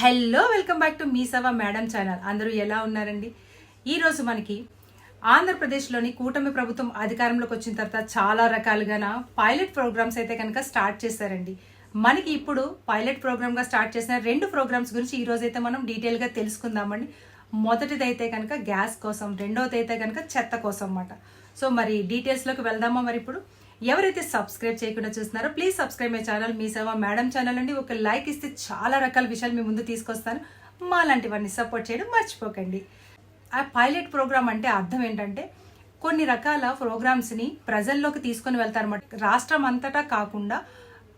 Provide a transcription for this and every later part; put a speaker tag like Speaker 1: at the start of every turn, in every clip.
Speaker 1: hello welcome back to మీ సవా madam channel అందరూ ఎలా ఉన్నారండి ఈరోజు మనకి ఆంధ్రప్రదేశ్లోని కూటమి ప్రభుత్వం అధికారంలోకి వచ్చిన తర్వాత చాలా రకాలుగా పైలట్ ప్రోగ్రామ్స్ అయితే కనుక స్టార్ట్ చేశారండి మనకి ఇప్పుడు పైలట్ ప్రోగ్రామ్గా స్టార్ట్ చేసిన రెండు ప్రోగ్రామ్స్ గురించి ఈరోజు అయితే మనం డీటెయిల్గా తెలుసుకుందామండి మొదటిది అయితే కనుక గ్యాస్ కోసం రెండవది అయితే కనుక చెత్త కోసం అన్నమాట సో మరి డీటెయిల్స్లోకి వెళ్దామా మరి ఇప్పుడు ఎవరైతే సబ్స్క్రైబ్ చేయకుండా చూస్తున్నారో ప్లీజ్ సబ్స్క్రైబ్ మై ఛానల్ మీ సేవ మేడం ఛానల్ అండి ఒక లైక్ ఇస్తే చాలా రకాల విషయాలు మీ ముందు తీసుకొస్తాను మా లాంటివన్నీ సపోర్ట్ చేయడం మర్చిపోకండి ఆ పైలట్ ప్రోగ్రామ్ అంటే అర్థం ఏంటంటే కొన్ని రకాల ప్రోగ్రామ్స్ని ప్రజల్లోకి తీసుకొని వెళ్తారన్నమాట రాష్ట్రం అంతటా కాకుండా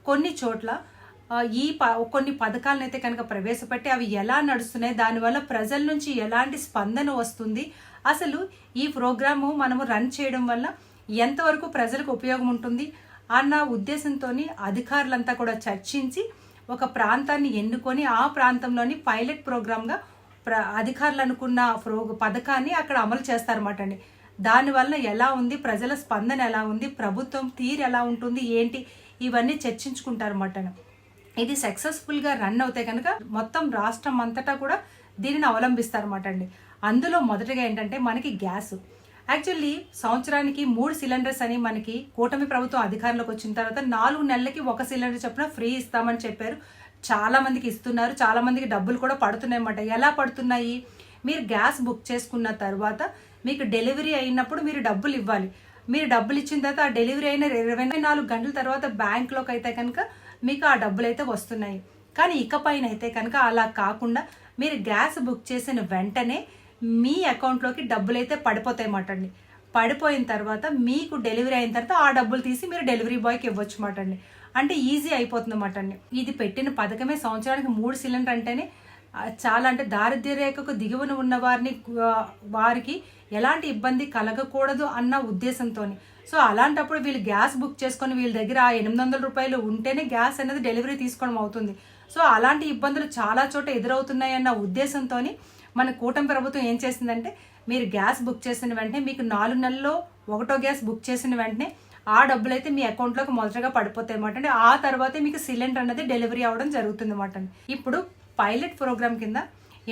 Speaker 1: కొన్ని చోట్ల ఈ ప కొన్ని పథకాలను అయితే కనుక ప్రవేశపెట్టి అవి ఎలా నడుస్తున్నాయి దానివల్ల ప్రజల నుంచి ఎలాంటి స్పందన వస్తుంది అసలు ఈ ప్రోగ్రాము మనము రన్ చేయడం వల్ల ఎంతవరకు ప్రజలకు ఉపయోగం ఉంటుంది అన్న ఉద్దేశంతో అధికారులంతా కూడా చర్చించి ఒక ప్రాంతాన్ని ఎన్నుకొని ఆ ప్రాంతంలోని పైలట్ ప్రోగ్రామ్గా ప్ర అధికారులు అనుకున్న ప్రో పథకాన్ని అక్కడ అమలు చేస్తారన్నమాట అండి దానివల్ల ఎలా ఉంది ప్రజల స్పందన ఎలా ఉంది ప్రభుత్వం తీరు ఎలా ఉంటుంది ఏంటి ఇవన్నీ చర్చించుకుంటారన్నమాట ఇది సక్సెస్ఫుల్గా రన్ అవుతాయి కనుక మొత్తం రాష్ట్రం అంతటా కూడా దీనిని అవలంబిస్తారన్నమాట అండి అందులో మొదటగా ఏంటంటే మనకి గ్యాస్ యాక్చువల్లీ సంవత్సరానికి మూడు సిలిండర్స్ అని మనకి కూటమి ప్రభుత్వం అధికారంలోకి వచ్చిన తర్వాత నాలుగు నెలలకి ఒక సిలిండర్ చొప్పున ఫ్రీ ఇస్తామని చెప్పారు చాలా మందికి ఇస్తున్నారు చాలా మందికి డబ్బులు కూడా పడుతున్నాయి అన్నమాట ఎలా పడుతున్నాయి మీరు గ్యాస్ బుక్ చేసుకున్న తర్వాత మీకు డెలివరీ అయినప్పుడు మీరు డబ్బులు ఇవ్వాలి మీరు డబ్బులు ఇచ్చిన తర్వాత ఆ డెలివరీ అయిన ఇరవై నాలుగు గంటల తర్వాత బ్యాంక్లోకి అయితే కనుక మీకు ఆ డబ్బులు అయితే వస్తున్నాయి కానీ ఇకపైన అయితే కనుక అలా కాకుండా మీరు గ్యాస్ బుక్ చేసిన వెంటనే మీ అకౌంట్లోకి డబ్బులు అయితే పడిపోతాయి మాటండి పడిపోయిన తర్వాత మీకు డెలివరీ అయిన తర్వాత ఆ డబ్బులు తీసి మీరు డెలివరీ బాయ్కి ఇవ్వచ్చు మాటండి అంటే ఈజీ అయిపోతుంది మాటండి ఇది పెట్టిన పథకమే సంవత్సరానికి మూడు సిలిండర్ అంటేనే చాలా అంటే దారిద్ర్య రేఖకు దిగువన ఉన్న వారిని వారికి ఎలాంటి ఇబ్బంది కలగకూడదు అన్న ఉద్దేశంతో సో అలాంటప్పుడు వీళ్ళు గ్యాస్ బుక్ చేసుకొని వీళ్ళ దగ్గర ఎనిమిది వందల రూపాయలు ఉంటేనే గ్యాస్ అనేది డెలివరీ తీసుకోవడం అవుతుంది సో అలాంటి ఇబ్బందులు చాలా చోట ఎదురవుతున్నాయన్న ఉద్దేశంతో మన కూటమి ప్రభుత్వం ఏం చేసిందంటే మీరు గ్యాస్ బుక్ చేసిన వెంటనే మీకు నాలుగు నెలల్లో ఒకటో గ్యాస్ బుక్ చేసిన వెంటనే ఆ డబ్బులు అయితే మీ అకౌంట్లోకి మొదటగా పడిపోతాయి అనమాట అంటే ఆ తర్వాతే మీకు సిలిండర్ అనేది డెలివరీ అవ్వడం జరుగుతుంది అనమాట ఇప్పుడు పైలట్ ప్రోగ్రామ్ కింద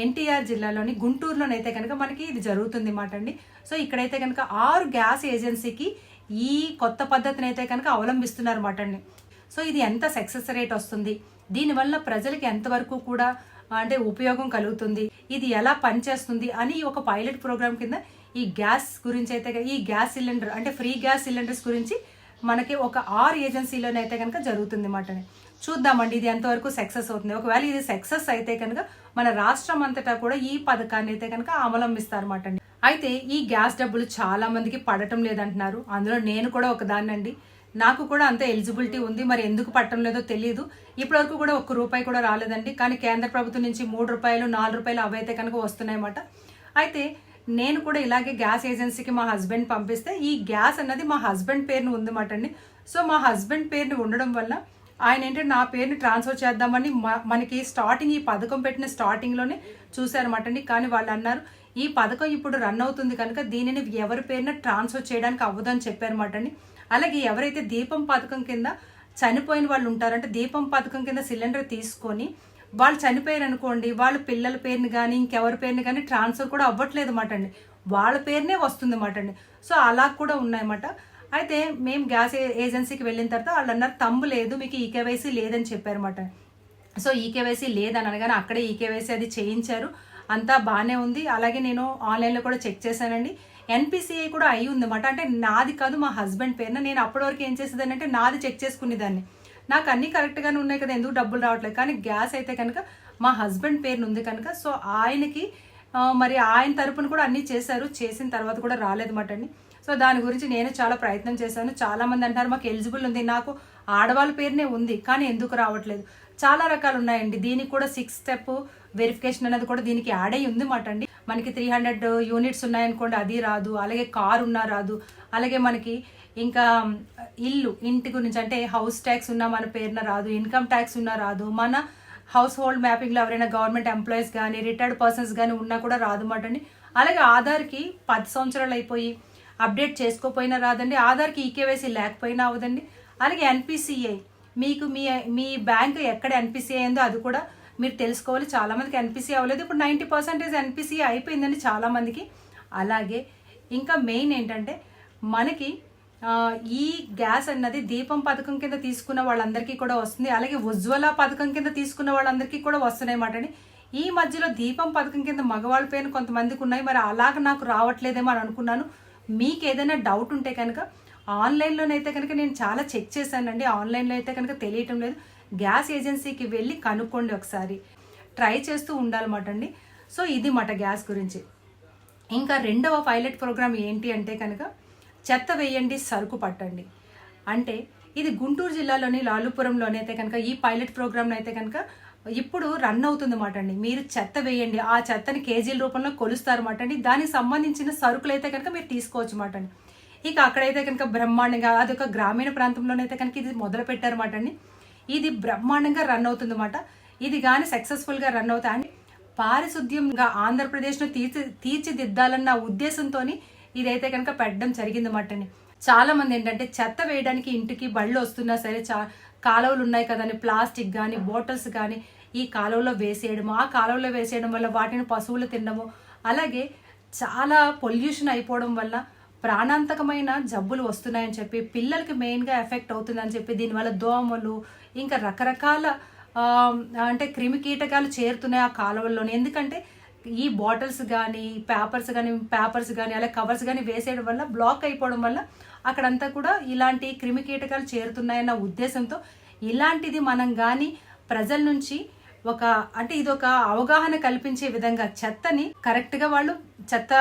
Speaker 1: ఎన్టీఆర్ జిల్లాలోని గుంటూరులోనైతే కనుక మనకి ఇది జరుగుతుంది అనమాట అండి సో ఇక్కడైతే కనుక ఆరు గ్యాస్ ఏజెన్సీకి ఈ కొత్త పద్ధతిని అయితే కనుక అవలంబిస్తున్నారు అనమాట అండి సో ఇది ఎంత సక్సెస్ రేట్ వస్తుంది దీనివల్ల ప్రజలకి ఎంతవరకు కూడా అంటే ఉపయోగం కలుగుతుంది ఇది ఎలా పనిచేస్తుంది అని ఒక పైలట్ ప్రోగ్రామ్ కింద ఈ గ్యాస్ గురించి అయితే ఈ గ్యాస్ సిలిండర్ అంటే ఫ్రీ గ్యాస్ సిలిండర్స్ గురించి మనకి ఒక ఆరు ఏజెన్సీలోనైతే కనుక జరుగుతుంది అన్నమాట చూద్దామండి ఇది ఎంతవరకు సక్సెస్ అవుతుంది ఒకవేళ ఇది సక్సెస్ అయితే కనుక మన రాష్ట్రం అంతటా కూడా ఈ పథకాన్ని అయితే కనుక అవలంబిస్తారన్నమాట అండి అయితే ఈ గ్యాస్ డబ్బులు చాలా మందికి పడటం లేదంటున్నారు అందులో నేను కూడా అండి నాకు కూడా అంత ఎలిజిబిలిటీ ఉంది మరి ఎందుకు పట్టడం లేదో తెలియదు ఇప్పటివరకు కూడా ఒక్క రూపాయి కూడా రాలేదండి కానీ కేంద్ర ప్రభుత్వం నుంచి మూడు రూపాయలు నాలుగు రూపాయలు అవైతే కనుక వస్తున్నాయన్నమాట అయితే నేను కూడా ఇలాగే గ్యాస్ ఏజెన్సీకి మా హస్బెండ్ పంపిస్తే ఈ గ్యాస్ అన్నది మా హస్బెండ్ పేరుని ఉందన్నమాట అండి సో మా హస్బెండ్ పేరుని ఉండడం వల్ల ఆయన ఏంటంటే నా పేరుని ట్రాన్స్ఫర్ చేద్దామని మనకి స్టార్టింగ్ ఈ పథకం పెట్టిన స్టార్టింగ్లోనే చూశారన్నమాట అండి కానీ వాళ్ళు అన్నారు ఈ పథకం ఇప్పుడు రన్ అవుతుంది కనుక దీనిని ఎవరి పేరున ట్రాన్స్ఫర్ చేయడానికి అవ్వదని చెప్పారన్నమాట అండి అలాగే ఎవరైతే దీపం పథకం కింద చనిపోయిన వాళ్ళు ఉంటారంటే దీపం పథకం కింద సిలిండర్ తీసుకొని వాళ్ళు చనిపోయారు అనుకోండి వాళ్ళ పిల్లల పేరుని కానీ ఇంకెవరి పేరుని కానీ ట్రాన్స్ఫర్ కూడా అవ్వట్లేదు అన్నమాట అండి వాళ్ళ పేరునే వస్తుంది అన్నమాట అండి సో అలా కూడా ఉన్నాయన్నమాట అయితే మేము గ్యాస్ ఏజెన్సీకి వెళ్ళిన తర్వాత వాళ్ళు అన్నారు తమ్ము లేదు మీకు ఈకేవైసీ లేదని చెప్పారన్నమాట సో ఈకేవైసీ లేదని అనగానే అక్కడే ఈకేవైసీ అది చేయించారు అంతా బాగానే ఉంది అలాగే నేను ఆన్లైన్లో కూడా చెక్ చేశానండి ఎన్పిసిఐ కూడా అయ్యి ఉంది ఉందన్నమాట అంటే నాది కాదు మా హస్బెండ్ పేరున నేను అప్పటివరకు ఏం చేసేదాన్ని అంటే నాది చెక్ చేసుకునేదాన్ని నాకు అన్నీ కరెక్ట్గానే ఉన్నాయి కదా ఎందుకు డబ్బులు రావట్లేదు కానీ గ్యాస్ అయితే కనుక మా హస్బెండ్ పేరును ఉంది కనుక సో ఆయనకి మరి ఆయన తరపున కూడా అన్నీ చేశారు చేసిన తర్వాత కూడా మాట అండి సో దాని గురించి నేను చాలా ప్రయత్నం చేశాను చాలామంది అంటారు మాకు ఎలిజిబుల్ ఉంది నాకు ఆడవాళ్ళ పేరునే ఉంది కానీ ఎందుకు రావట్లేదు చాలా రకాలు ఉన్నాయండి దీనికి కూడా సిక్స్ స్టెప్ వెరిఫికేషన్ అనేది కూడా దీనికి యాడ్ అయ్యి ఉంది మాట అండి మనకి త్రీ హండ్రెడ్ యూనిట్స్ ఉన్నాయనుకోండి అది రాదు అలాగే కార్ ఉన్నా రాదు అలాగే మనకి ఇంకా ఇల్లు ఇంటి గురించి అంటే హౌస్ ట్యాక్స్ ఉన్నా మన పేరున రాదు ఇన్కమ్ ట్యాక్స్ ఉన్నా రాదు మన హౌస్ హోల్డ్ మ్యాపింగ్లో ఎవరైనా గవర్నమెంట్ ఎంప్లాయీస్ కానీ రిటైర్డ్ పర్సన్స్ కానీ ఉన్నా కూడా రాదు మాట అండి అలాగే ఆధార్కి పది సంవత్సరాలు అయిపోయి అప్డేట్ చేసుకోపోయినా రాదండి ఆధార్కి ఈకేవైసీ e లేకపోయినా అవదండి అలాగే ఎన్పిసిఐ మీకు మీ మీ బ్యాంక్ ఎక్కడ ఎన్పిసి అయిందో అది కూడా మీరు తెలుసుకోవాలి చాలామందికి ఎన్పిసి అవ్వలేదు ఇప్పుడు నైంటీ పర్సెంటేజ్ ఎన్పిసి అయిపోయిందండి చాలామందికి అలాగే ఇంకా మెయిన్ ఏంటంటే మనకి ఈ గ్యాస్ అన్నది దీపం పథకం కింద తీసుకున్న వాళ్ళందరికీ కూడా వస్తుంది అలాగే ఉజ్వల పథకం కింద తీసుకున్న వాళ్ళందరికీ కూడా వస్తున్నాయన్నమాట అండి ఈ మధ్యలో దీపం పథకం కింద మగవాళ్ళ పేరు కొంతమందికి ఉన్నాయి మరి అలాగ నాకు రావట్లేదేమో అని అనుకున్నాను మీకు ఏదైనా డౌట్ ఉంటే కనుక ఆన్లైన్లోనైతే కనుక నేను చాలా చెక్ చేశానండి ఆన్లైన్లో అయితే కనుక తెలియటం లేదు గ్యాస్ ఏజెన్సీకి వెళ్ళి కనుక్కోండి ఒకసారి ట్రై చేస్తూ ఉండాలన్నమాట అండి సో ఇది మాట గ్యాస్ గురించి ఇంకా రెండవ పైలట్ ప్రోగ్రామ్ ఏంటి అంటే కనుక చెత్త వేయండి సరుకు పట్టండి అంటే ఇది గుంటూరు జిల్లాలోని లాలుపురంలోనే అయితే కనుక ఈ పైలట్ ప్రోగ్రామ్ను అయితే కనుక ఇప్పుడు రన్ అవుతుంది మాట అండి మీరు చెత్త వేయండి ఆ చెత్తని కేజీల రూపంలో కొలుస్తారు మాట అండి దానికి సంబంధించిన సరుకులు అయితే కనుక మీరు తీసుకోవచ్చు మాట అండి ఇక అక్కడైతే కనుక బ్రహ్మాండంగా అది ఒక గ్రామీణ ప్రాంతంలోనైతే కనుక ఇది మొదలు పెట్టారన్నమాట అండి ఇది బ్రహ్మాండంగా రన్ అవుతుంది అనమాట ఇది కానీ సక్సెస్ఫుల్గా రన్ అవుతా అండి పారిశుద్ధ్యంగా ఆంధ్రప్రదేశ్ను తీర్చి తీర్చిదిద్దాలన్న ఉద్దేశంతో ఇదైతే కనుక పెట్టడం అనమాట అండి చాలా మంది ఏంటంటే చెత్త వేయడానికి ఇంటికి బళ్ళు వస్తున్నా సరే చా కాలువలు ఉన్నాయి కదండి ప్లాస్టిక్ కానీ బాటిల్స్ కానీ ఈ కాలువలో వేసేయడం ఆ కాలువలో వేసేయడం వల్ల వాటిని పశువులు తినడము అలాగే చాలా పొల్యూషన్ అయిపోవడం వల్ల ప్రాణాంతకమైన జబ్బులు వస్తున్నాయని చెప్పి పిల్లలకి మెయిన్గా ఎఫెక్ట్ అవుతుందని చెప్పి దీనివల్ల దోమలు ఇంకా రకరకాల అంటే క్రిమి కీటకాలు చేరుతున్నాయి ఆ కాలువల్లోనే ఎందుకంటే ఈ బాటిల్స్ కానీ పేపర్స్ కానీ పేపర్స్ కానీ అలా కవర్స్ కానీ వేసేయడం వల్ల బ్లాక్ అయిపోవడం వల్ల అక్కడంతా కూడా ఇలాంటి క్రిమి కీటకాలు చేరుతున్నాయన్న ఉద్దేశంతో ఇలాంటిది మనం కానీ ప్రజల నుంచి ఒక అంటే ఇది ఒక అవగాహన కల్పించే విధంగా చెత్తని కరెక్ట్గా వాళ్ళు చెత్త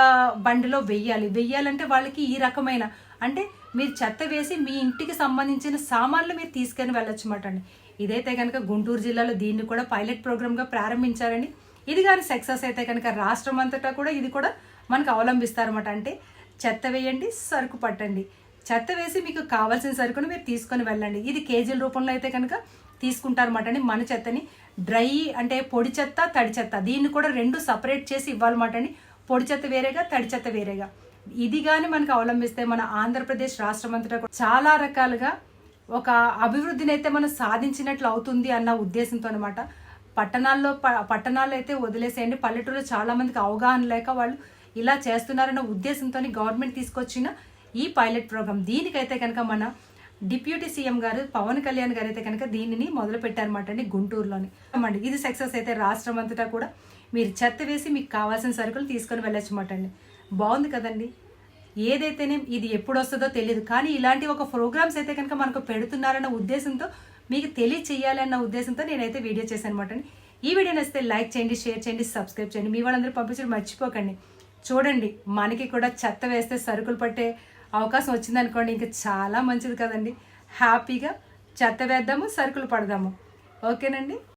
Speaker 1: బండిలో వెయ్యాలి వెయ్యాలంటే వాళ్ళకి ఈ రకమైన అంటే మీరు చెత్త వేసి మీ ఇంటికి సంబంధించిన సామాన్లు మీరు తీసుకొని వెళ్ళొచ్చు మాట అండి ఇదైతే కనుక గుంటూరు జిల్లాలో దీన్ని కూడా పైలట్ ప్రోగ్రామ్గా ప్రారంభించారండి ఇది కానీ సక్సెస్ అయితే కనుక రాష్ట్రం అంతటా కూడా ఇది కూడా మనకు అవలంబిస్తారన్నమాట అంటే చెత్త వేయండి సరుకు పట్టండి చెత్త వేసి మీకు కావాల్సిన సరుకును మీరు తీసుకొని వెళ్ళండి ఇది కేజీల రూపంలో అయితే కనుక తీసుకుంటారన్నమాట అండి మన చెత్తని డ్రై అంటే పొడి చెత్త తడి చెత్త దీన్ని కూడా రెండు సపరేట్ చేసి ఇవ్వాలన్నమాట అండి పొడి చెత్త వేరేగా తడి చెత్త వేరేగా ఇది కానీ మనకు అవలంబిస్తే మన ఆంధ్రప్రదేశ్ రాష్ట్రం అంతటా చాలా రకాలుగా ఒక అభివృద్ధిని అయితే మనం సాధించినట్లు అవుతుంది అన్న ఉద్దేశంతో అనమాట పట్టణాల్లో పట్టణాల్లో అయితే వదిలేసేయండి పల్లెటూరులో చాలామందికి అవగాహన లేక వాళ్ళు ఇలా చేస్తున్నారన్న ఉద్దేశంతో గవర్నమెంట్ తీసుకొచ్చిన ఈ పైలట్ ప్రోగ్రామ్ దీనికైతే కనుక మన డిప్యూటీ సీఎం గారు పవన్ కళ్యాణ్ గారు అయితే కనుక దీనిని మొదలుపెట్టారన్నమాట అండి గుంటూరులోని అండి ఇది సక్సెస్ అయితే రాష్ట్రం అంతటా కూడా మీరు చెత్త వేసి మీకు కావాల్సిన సరుకులు తీసుకొని వెళ్ళొచ్చమాట అండి బాగుంది కదండి ఏదైతేనే ఇది ఎప్పుడు వస్తుందో తెలియదు కానీ ఇలాంటి ఒక ప్రోగ్రామ్స్ అయితే కనుక మనకు పెడుతున్నారన్న ఉద్దేశంతో మీకు తెలియచేయాలన్న ఉద్దేశంతో నేనైతే వీడియో చేశాను అనమాట అండి ఈ వీడియో నచ్చితే లైక్ చేయండి షేర్ చేయండి సబ్స్క్రైబ్ చేయండి మీ వాళ్ళందరూ పంపించడం మర్చిపోకండి చూడండి మనకి కూడా చెత్త వేస్తే సరుకులు పట్టే అవకాశం వచ్చిందనుకోండి ఇంకా చాలా మంచిది కదండి హ్యాపీగా చెత్త వేద్దాము సరుకులు పడదాము ఓకేనండి